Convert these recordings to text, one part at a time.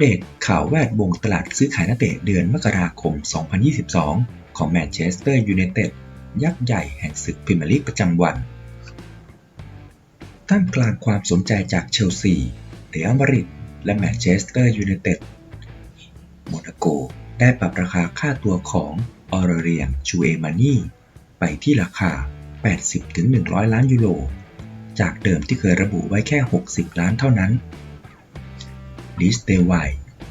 เดตข่าวแวดวงตลาดซื้อขายนักเตะเดือนมกราคม 2022 ของแมนเชสเตอร์ยูไนเต็ดยักษ์ใหญ่แห่งศึกพรีเมียร์ลีกประจำวัน ท่ามกลางความสนใจจากเชลซีเรอัลมาดริดและแมนเชสเตอร์ยูไนเต็ดโมนาโกได้ปรับราคาค่าตัวของออร์เรียนชูเอมานีไปที่ราคา 80-100 ล้านยูโร จากเดิมที่เคยระบุไว้แค่ 60 ล้านเท่านั้นลิสเตไว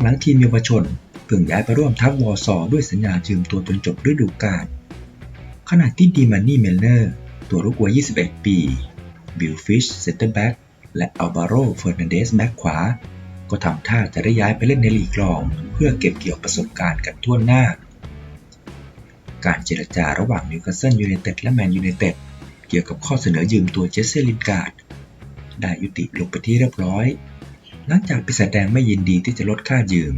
หลังทีมเยาวชนเพิ่งย้ายไปร่วมทัพวอร์ซอด้วยสัญญายืมตัวจนจบฤดูกาล ขณะที่ดีมันนี่เมลเนอร์ ตัวรุกวัย 21 ปี บิลฟิชเซนเตอร์แบ็กและอัลบาโรเฟอร์นันเดสแบ็กขวา ก็ทำท่าจะได้ย้ายไปเล่นในลีกรอง เพื่อเก็บเกี่ยวประสบการณ์กันทั่วหน้า การเจรจาระหว่างนิวคาสเซิลยูไนเต็ดและแมนยูไนเต็ดเกี่ยวกับข้อเสนอยืมตัวเจสซี่ลินการ์ดได้ยุติลงไปที่เรียบร้อย หลังจากปีศาจแดงไม่ยินดีที่จะลดค่ายืม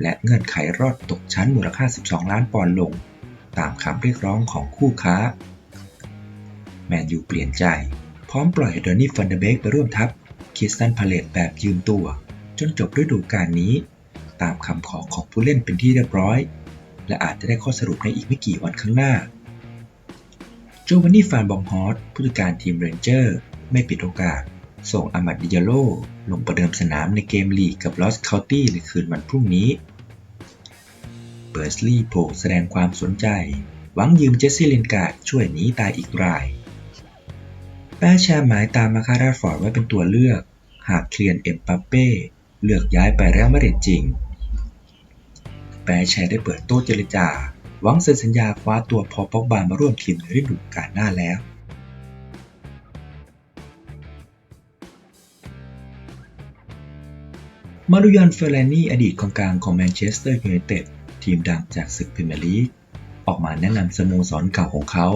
และเงื่อนไขรอดตกชั้นมูลค่า 12 ล้านปอนด์ลง ตามคำเรียกร้องของคู่ค้า แมนยูเปลี่ยนใจ พร้อมปล่อยเดอนนี่ฟันเดเบกไปร่วมทัพคิสตันพาเลตแบบยืมตัว จนจบฤดูกาลนี้ ตามคำขอของผู้เล่นเป็นที่เรียบร้อย และอาจจะได้ข้อสรุปในอีกไม่กี่วันข้างหน้าโจวานนี่ฟานบองฮอสผู้จัดการทีมเรนเจอร์ ไม่ปิดโอกาส ส่งอามัดดิยาโลลงประเดิมสนามในเกมลีกกับลอสเคานตี้ในคืนวันพรุ่งนี้ เบอร์สลีย์โผล่แสดงความสนใจ หวังยืมเจสซี่ลินกาช่วยหนีตายอีกรายแป้แชร์หมายตามมาคาราฟอร์ดไว้เป็นตัวเลือก หากเคลียนเอ็มปัปเป้เลือกย้ายไปแล้วมาดริดจริง แปรแชร์ได้เปิดโต๊ะเจรจา หวังเซ็นสัญญาคว้าตัวพอปอกบามาร่วมทีมในฤดูกาลหน้าแล้ว มารุยอนเฟอร์แลนนี่อดีตกองกลางของแมนเชสเตอร์ยูไนเต็ดทีมดังจากศึกพรีเมียร์ลีกออกมาแนะนำสโมสรเก่าของเขา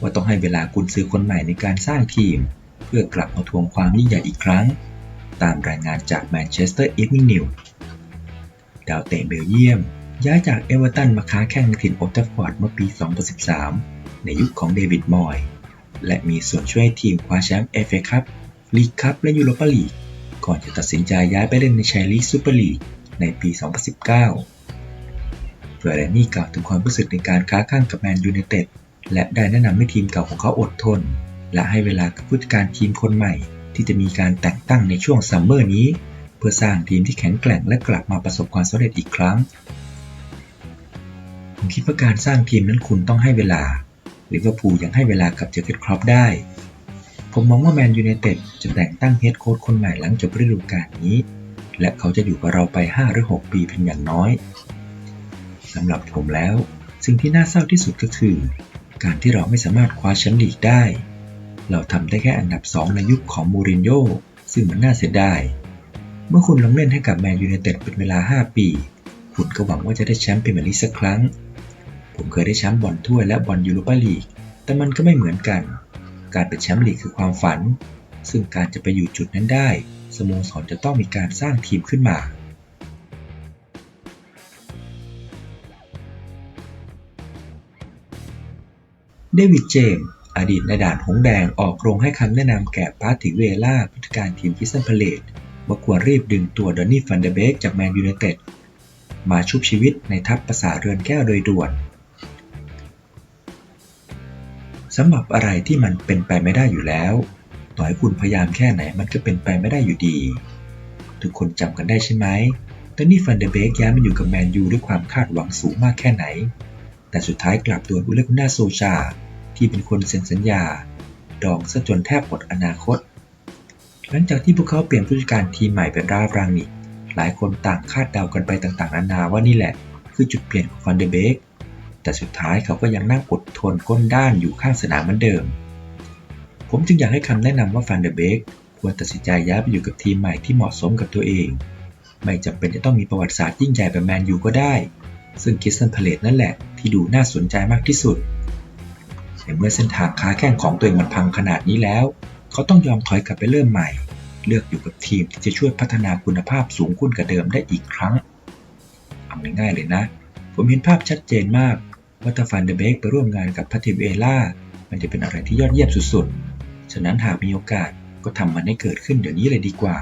ว่าต้องให้เวลากุนซื้อคนใหม่ในการสร้างทีม เพื่อกลับมาทวงความยิ่งใหญ่อีกครั้ง ตามรายงานจากแมนเชสเตอร์อีฟนิ่งนิวดาวเตะเบลเยียม ย้ายจากเอเวอร์ตันมาค้าแข่งในถิ่นโอลด์แทัฟฟอร์ดเมื่อปี 2013 ในยุคของเดวิดมอยและมีส่วนช่วยทีมคว้าแชมป์เอฟเอคัพลีกคัพและยูโรปาลีก ก่อนจะตัดสินใจย้ายไปเล่นในแชร์ลีกซูเปอร์ลีกในปี 2019 เฟอร์เรนนี่กล่าวถึงความรู้สึกในการค้าข้างกับแมนยูไนเต็ดและได้แนะนำให้ทีมเก่าของเขาอดทน และให้เวลากับผู้จัดการทีมคนใหม่ ที่จะมีการแต่งตั้งในช่วงซัมเมอร์นี้ เพื่อสร้างทีมที่แข็งแกร่งและกลับมาประสบความสำเร็จอีกครั้ง ผมคิดว่าการสร้างทีมนั้นคุณต้องให้เวลาลิเวอร์พูลยังให้เวลากับเจอร์เกตครอปได้ ผมมองว่าแมนยูไนเต็ดจะแต่งตั้งเฮดโค้ชคนใหม่หลังจบฤดูกาลนี้ และเขาจะอยู่กับเราไป 5 หรือ 6 ปีเป็นอย่างน้อยสำหรับผมแล้ว สิ่งที่น่าเศร้าที่สุดก็คือ การที่เราไม่สามารถคว้าแชมป์ลีกได้ เราทำได้แค่อันดับ 2 ในยุคของมูรินโญ่ซึ่งมันน่าเสียดายเมื่อคุณลงเล่นให้กับแมนยูไนเต็ดเป็นเวลา 5 ปี คุณก็หวังว่าจะได้แชมป์พรีเมียร์ลีสักครั้ง ผมเคยได้แชมป์บอลถ้วยและบอลยูโรปาลีก แต่มันก็ไม่เหมือนกัน การเป็นแชมป์ลีกคือความฝัน ซึ่งการจะไปอยู่จุดนั้นได้ สโมสรจะต้องมีการสร้างทีมขึ้นมาเดวิดเจมส์อดีตในด่านหงแดงออกโรงให้คำแนะนำแก่ปาติเวล่าผู้จัดการทีมคิสตันพาเลตว่าควรรีบดึงตัวดอนนี่ฟันเดเบกจากแมนยูไนเต็ดมาชุบชีวิตในทัพประสาเรือนแก้วโดยด่วน สำหรับอะไรที่มันเป็นไปไม่ได้อยู่แล้ว ต่อให้คุณพยายามแค่ไหนมันก็เป็นไปไม่ได้อยู่ดี ทุกคนจำกันได้ใช่ไหมดอนนี่ฟันเดเบกย้ายมาอยู่กับแมนยูด้วยความคาดหวังสูงมากแค่ไหน แต่สุดท้ายกลับโดนอุเลกุน่าโซชา ที่เป็นคนเซ็นสัญญา ดองซะจนแทบหมดอนาคต หลังจากที่พวกเขาเปลี่ยนผู้จัดการทีมใหม่เป็นราฟรางนิกหลายคนต่างคาดเดากันไปต่างๆนานาว่านี่แหละ คือจุดเปลี่ยนของฟันเดเบก แต่สุดท้ายเขาก็ยังนั่งอดทนก้นด้านอยู่ข้างสนามเหมือนเดิม ผมจึงอยากให้คำแนะนำว่าฟันเดเบกควรตัดสินใจย้ายไปอยู่กับทีมใหม่ที่เหมาะสมกับตัวเอง ไม่จำเป็นจะต้องมีประวัติศาสตร์ยิ่งใหญ่แบบแมนยูก็ได้ ซึ่งคิสตันพาเลตนั่นแหละที่ดูน่าสนใจมากที่สุดแต่เมื่อเส้นทางค้าแข่งของตัวเองมันพังขนาดนี้แล้ว เขาต้องยอมถอยกลับไปเริ่มใหม่ เลือกอยู่กับทีมที่จะช่วยพัฒนาคุณภาพสูงขึ้นกว่าเดิมได้อีกครั้งเอาง่ายๆเลยนะ ผมเห็นภาพชัดเจนมากว่าถ้าฟันเดเบกไปร่วมงานกับพัติเวล่ามันจะเป็นอะไรที่ยอดเยี่ยมสุดๆ ฉะนั้นหากมีโอกาสก็ทำมันให้เกิดขึ้นเดี๋ยวนี้เลยดีกว่า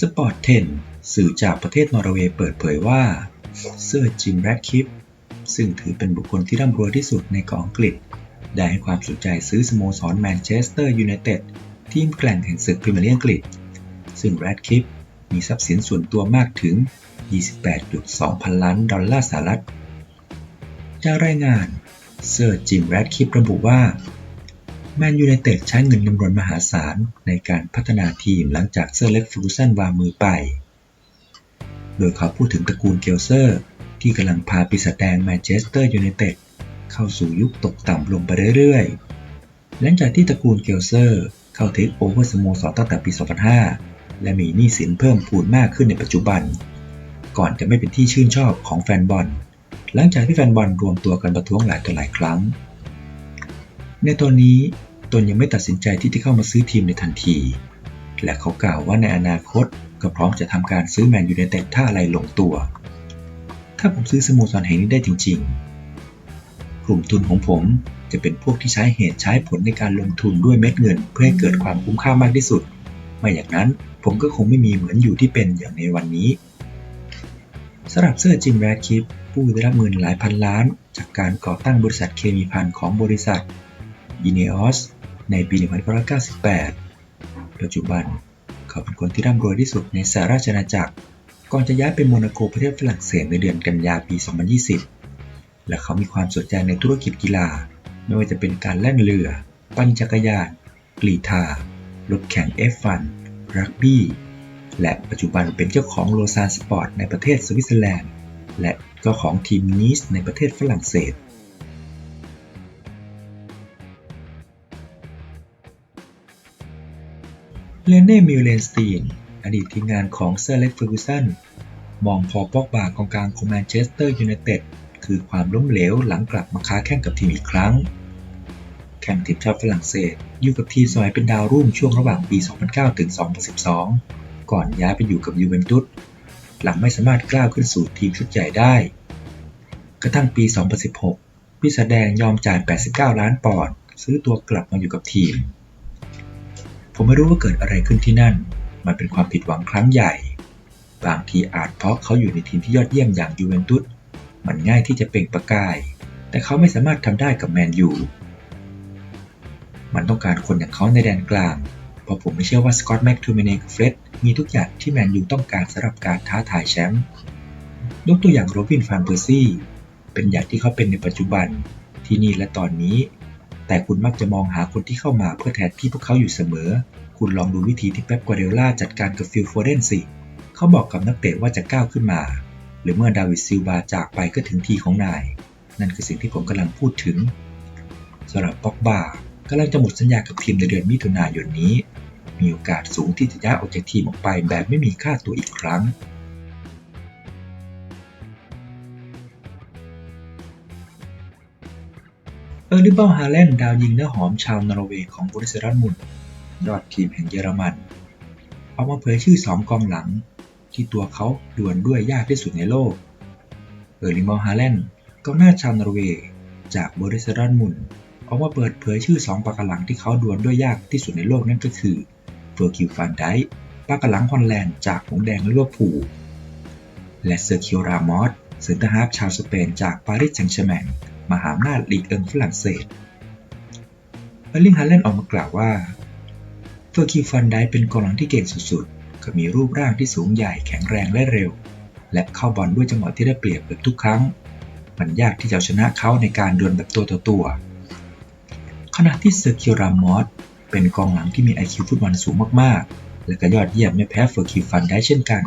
สปอร์ตเทนสื่อจากประเทศนอร์เวย์เปิดเผยว่า เซอร์จิมแรดคิปซึ่งถือเป็นบุคคลที่ร่ำรวยที่สุดในกองอังกฤษ ได้ให้ความสนใจซื้อสโมสรแมนเชสเตอร์ยูไนเต็ด ทีมแกร่งแห่งศึกพรีเมียร์ลีกอังกฤษ ซึ่งแรดคิปมีทรัพย์สินส่วนตัวมากถึง 28.2 พันล้านดอลลาร์สหรัฐ จากรายงานเซอร์จิมแรดคิประบุว่า แมนยูไนเต็ดใช้เงินจำนวนมหาศาลในการพัฒนาทีมหลังจากเซอร์เล็กฟูสันวางมือไป โดยเขาพูดถึงตระกูลเกลเซอร์ ที่กำลังพาปีศาจแดงแมนเชสเตอร์ยูไนเต็ดเข้าสู่ยุคตกต่ำลงไปเรื่อยๆ หลังจากที่ตระกูลเกลเซอร์ เข้าเทคโอเวอร์สโมสรตั้งแต่ปี 2005 และมีหนี้สินเพิ่มพูนมากขึ้นในปัจจุบัน ก่อนจะไม่เป็นที่ชื่นชอบของแฟนบอล หลังจากที่แฟนบอลรวมตัวกันประท้วงหลายต่อหลายครั้ง ในตอนนี้ตนยังไม่ตัดสินใจที่จะเข้ามาซื้อทีมในทันที และเขากล่าวว่าในอนาคตก็พร้อมจะทำการซื้อแมนยูไนเต็ดถ้าอะไรลงตัว ถ้าผมซื้อสโมสรแห่งนี้ได้จริง ๆ กลุ่มทุนของผม จะเป็นพวกที่ใช้เหตุใช้ผลในการลงทุนด้วยเม็ดเงิน เพื่อให้เกิดความคุ้มค่ามากที่สุด ไม่อย่างนั้นผมก็คงไม่มีเหมือนอยู่ที่เป็นอย่างในวันนี้สำหรับเซอร์จิมแรดคิปผู้ได้รับเงินหลายพันล้าน จากการก่อตั้งบริษัทเคมีพันของบริษัทยิเนอสในปี 1998 ปัจจุบันเขาเป็นคนที่ร่ำรวยที่สุดในสหราชอาณาจักร ก่อนจะย้ายไปโมนาโกประเทศฝรั่งเศสในเดือนกันยาปี 2020 และเขามีความสนใจในธุรกิจกีฬา ไม่ว่าจะเป็นการแล่นเรือ ปั่นจักรยาน กรีธารถแข่ง F1 รักบี้ และปัจจุบันเป็นเจ้าของโลซานสปอร์ตในประเทศสวิตเซอร์แลนด์ และเจ้าของทีมนีสในประเทศฝรั่งเศสเลเน่มิลเลนสตีน อดีตทีมงานของเซอร์เล็กเฟอร์กูสันมองพอปอกบากองกลางของแมนเชสเตอร์ยูไนเต็ด คือความล้มเหลวหลังกลับมาค้าแข่งกับทีมอีกครั้ง แข่งทีมชาติฝรั่งเศส อยู่กับทีมสมัยเป็นดาวรุ่งช่วงระหว่างปี 2009 ถึง 2012 ก่อนย้ายไปอยู่กับยูเวนตุสหลังไม่สามารถกล้าวขึ้นสู่ทีมชุดใหญ่ได้ กระทั่งปี 2016พิศแดงยอมจ่าย 89 ล้านปอนด์ซื้อตัวกลับมาอยู่กับทีม ผมไม่รู้ว่าเกิดอะไรขึ้นที่นั่น มันเป็นความผิดหวังครั้งใหญ่ บางทีอาจเพราะเขาอยู่ในทีมที่ยอดเยี่ยมอย่างยูเวนตุส มันง่ายที่จะเปล่งประกาย แต่เขาไม่สามารถทำได้กับแมนยู มันต้องการคนอย่างเขาในแดนกลาง เพราะผมไม่เชื่อว่าสกอตต์แม็กทูเมเนกับเฟร็ดมีทุกอย่างที่แมนยูต้องการสำหรับการท้าทายแชมป์ ยกตัวอย่างโรบินฟานเปอร์ซี่ เป็นอย่างที่เขาเป็นในปัจจุบันที่นี่และตอนนี้ แต่คุณมักจะมองหาคนที่เข้ามาเพื่อแทนที่พวกเขาอยู่เสมอ คุณลองดูวิธีที่เป๊ปกัวเดล่าจัดการกับฟิลโฟเดนสิ เขาบอกกับนักเตะว่าจะก้าวขึ้นมา หรือเมื่อดาวิดซิลบาจากไปก็ถึงทีของนาย นั่นคือสิ่งที่ผมกำลังพูดถึงสำหรับป็อกบากำลังจะหมดสัญญากับทีมในเดือนมิถุนายนนี้ มีโอกาสสูงที่จะย้ายออกจากทีมออกไปแบบไม่มีค่าตัวอีกครั้งเออร์ลิเบลฮาเลนดาวยิงเนื้อหอมชาวนอร์เวย์ของบริษัทมุนยอดทีมแห่งเยอรมัน เอามาเผยชื่อสองกองหลัง ที่ตัวเขาดวลด้วยยากที่สุดในโลก เออร์ลิเบลฮาเลนกองหน้าชาวนอร์เวย์จากบริษัทมุนออกมาเปิดเผยชื่อสองปากหลังที่เขาดวลด้วยยากที่สุดในโลกนั่นก็คือเฟอร์คิวฟานไดปากหลังฮอลแลนด์จากหงแดงลิเวอร์พูลและเซอร์คิโอรามอสเซนเตอร์ฮาร์ฟชาวสเปนจากปารีสแซงต์แชร์แมงมหาอำนาจลีกเอิงฝรั่งเศสเออร์ลิงฮาเลนออกมากล่าวว่าเฟอร์คิวฟันไดเป็นกองหลังที่เก่งสุด ๆเขามีรูปร่างที่สูงใหญ่แข็งแรงและเร็ว และเข้าบอลด้วยจังหวะที่ได้เปรียบเกือบทุกครั้ง มันยากที่จะชนะเขาในการดวลแบบตัวต่อตัว ขณะที่เซอร์คิวรามอสเป็นกองหลังที่มี IQ ฟุตบอลสูงมากๆ และก็ยอดเยี่ยมไม่แพ้เฟอร์คิวฟันได้เช่นกัน